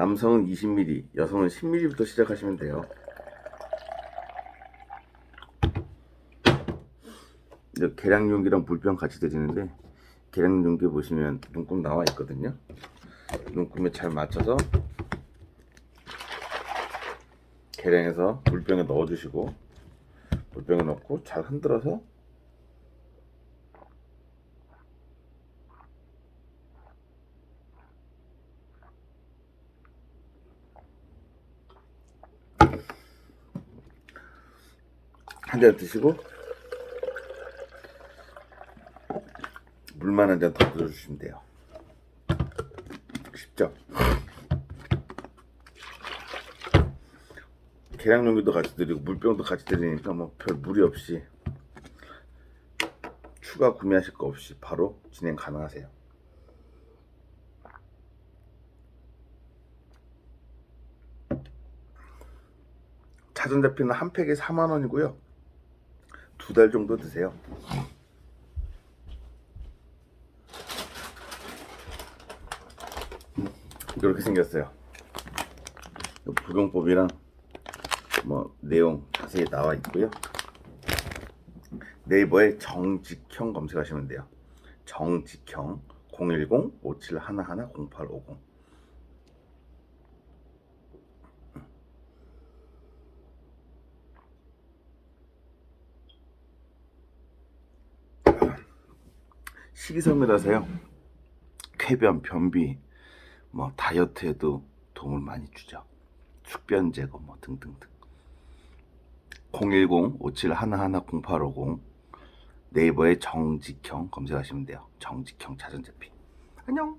남성은 20mm, 여성은 10mm부터 시작하시면 돼요. 계량 용기랑 물병 같이 드리는데 계량 용기 보시면 눈금 나와 있거든요. 눈금에 잘 맞춰서 계량해서 물병에 넣어주시고 물병에 넣고 잘 흔들어서 한 잔 드시고 물만 한 잔더 부어주시면 돼요. 쉽죠? 계량 용기도 같이 드리고 물병도 같이 드리니까 뭐 별 무리 없이 추가 구매하실 거 없이 바로 진행 가능하세요. 자전자피는 한 팩에 4만 원이고요. 두 달 정도 드세요. 이렇게 생겼어요. 이 복용법이랑 뭐 내용 자세히 나와 있고요. 네이버에 정직형 검색하시면 돼요. 정직형 010-5711-0850 식이섬유라서요. 쾌변, 변비, 뭐 다이어트에도 도움을 많이 주죠. 숙변 제거 뭐 등등등. 010-5711-0850 네이버에 정직형 검색하시면 돼요. 정직형 자전제피. 안녕.